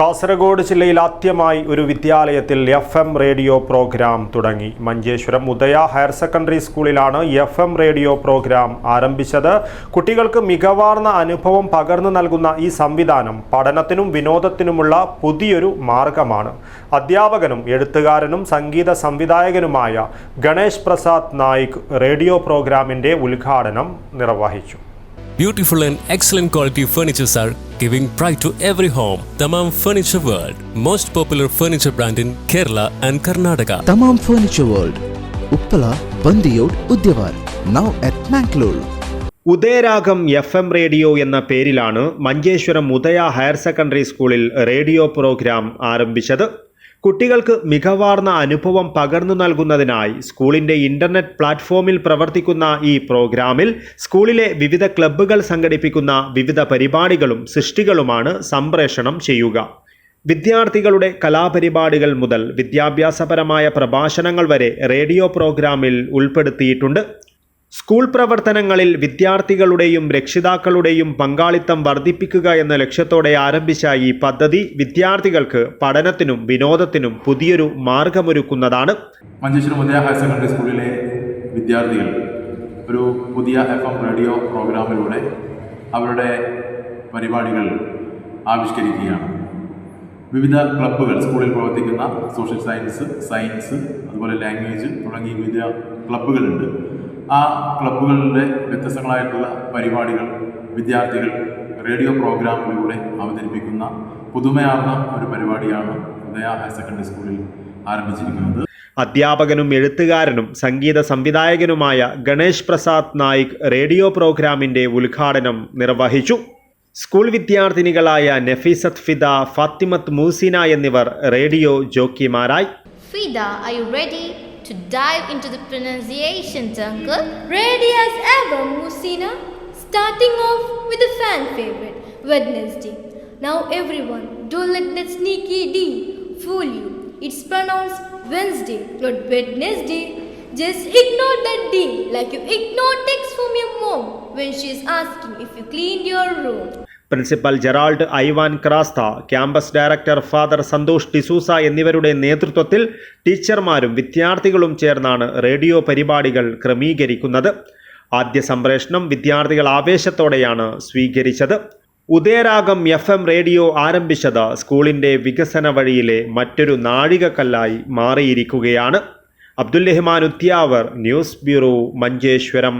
കാസർഗോഡ് ജില്ലയിൽ ആദ്യമായി ഒരു വിദ്യാലയത്തിൽ എഫ് എം റേഡിയോ പ്രോഗ്രാം തുടങ്ങി. മഞ്ചേശ്വരം ഉദയ ഹയർ സെക്കൻഡറി സ്കൂളിലാണ് എഫ് എം റേഡിയോ പ്രോഗ്രാം ആരംഭിച്ചത്. കുട്ടികൾക്ക് മികവാർന്ന അനുഭവം പകർന്നു നൽകുന്ന ഈ സംവിധാനം പഠനത്തിനും വിനോദത്തിനുമുള്ള പുതിയൊരു മാർഗമാണ്. അധ്യാപകനും എഴുത്തുകാരനും സംഗീത സംവിധായകനുമായ ഗണേഷ് പ്രസാദ് നായിക് റേഡിയോ പ്രോഗ്രാമിന്റെ ഉദ്ഘാടനം നിർവഹിച്ചു. Beautiful and excellent quality furnitures are giving pride to every home Thamam furniture world most popular furniture brand in Kerala and Karnataka Thamam furniture world Uppala Bandiyod Udyavar now at Mangalore Udayaragam F M radio എന്ന പേരിലാണ് Manjeshwaram Udaya higher secondary സ്കൂളിൽ radio programme ആരംഭിച്ചത്. കുട്ടികൾക്ക് മികവാർന്ന അനുഭവം പകർന്നു നൽകുന്നതിനായി സ്കൂളിന്റെ internet പ്ലാറ്റ്ഫോമിൽ പ്രവർത്തിക്കുന്ന ഈ പ്രോഗ്രാമിൽ സ്കൂളിലെ വിവിധ ക്ലബ്ബുകൾ സംഘടിപ്പിക്കുന്ന വിവിധ പരിപാടികളും സൃഷ്ടികളുമാണ് സംപ്രേഷണം ചെയ്യുക. വിദ്യാർത്ഥികളുടെ കലാപരിപാടികൾ മുതൽ വിദ്യാഭ്യാസപരമായ പ്രഭാഷണങ്ങൾ വരെ റേഡിയോ പ്രോഗ്രാമിൽ ഉൾപ്പെടുത്തിയിട്ടുണ്ട്. സ്കൂൾ പ്രവർത്തനങ്ങളിൽ വിദ്യാർത്ഥികളുടെയും രക്ഷിതാക്കളുടെയും പങ്കാളിത്തം വർദ്ധിപ്പിക്കുക എന്ന ലക്ഷ്യത്തോടെ ആരംഭിച്ച ഈ പദ്ധതി വിദ്യാർത്ഥികൾക്ക് പഠനത്തിനും വിനോദത്തിനും പുതിയൊരു മാർഗമൊരുക്കുന്നതാണ്. മഞ്ചേശ്വരം ഉദയ ഹയർ സെക്കൻഡറി സ്കൂളിലെ വിദ്യാർത്ഥികൾ ഒരു പുതിയ എഫ് എം റേഡിയോ പ്രോഗ്രാമിലൂടെ അവരുടെ പരിപാടികൾ ആവിഷ്കരിക്കുകയാണ്. വിവിധ ക്ലബ്ബുകൾ സ്കൂളിൽ പ്രവർത്തിക്കുന്ന സോഷ്യൽ സയൻസ് സയൻസ് അതുപോലെ ലാംഗ്വേജ് തുടങ്ങിയ വിവിധ ക്ലബ്ബുകളുണ്ട് ആ ക്ലബ്ബുകളുടെ വ്യത്യസ്തങ്ങളായിട്ടുള്ള പരിപാടികൾ വിദ്യാർത്ഥികൾ റേഡിയോ പ്രോഗ്രാമിലൂടെ അവതരിപ്പിക്കുന്ന പുതുമയാർന്ന ഒരു പരിപാടിയാണ് ഉദയ ഹയർ സെക്കൻഡറി സ്കൂളിൽ ആരംഭിച്ചിരിക്കുന്നത്. അധ്യാപകനും എഴുത്തുകാരനും സംഗീത സംവിധായകനുമായ ഗണേഷ് പ്രസാദ് നായിക് റേഡിയോ പ്രോഗ്രാമിന്റെ ഉദ്ഘാടനം നിർവഹിച്ചു. സ്കൂൾ വിദ്യാർത്ഥിനികളായ നഫീസത്ത് ഫിദ ഫാത്തിമത്ത് മൂസിന എന്നിവർ radio ജോക്കിമാരായി. Fida I ready to dive into the pronunciations, uncle? Ready as ever, Musina. Starting off with a fan favorite, Wednesday. Now, everyone, don't let that sneaky D fool you. It's pronounced Wednesday, not Wednesday. Just ignore that D like you ignore text from your mom when she is asking if you cleaned your room. Principal Gerald Ivan Crasta campus director father Santhosh D'Souza എന്നിവരുടെ നേതൃത്വത്തിൽ ടീച്ചർമാരും വിദ്യാർത്ഥികളും ചേർന്നാണ് radio പരിപാടികൾ ക്രമീകരിക്കുന്നത്. ആദ്യ സംപ്രേഷണം വിദ്യാർത്ഥികൾ ആവേശത്തോടെയാണ് സ്വീകരിച്ചത്. ഉദയരാഗം F M radio ആരംഭിച്ചത് സ്കൂളിന്റെ വികസന വഴിയിലെ മറ്റൊരു നാഴികക്കല്ലായി മാറിയിരിക്കുകയാണ്. Abdul Rahman Udyavar news bureau Manjeshwaram.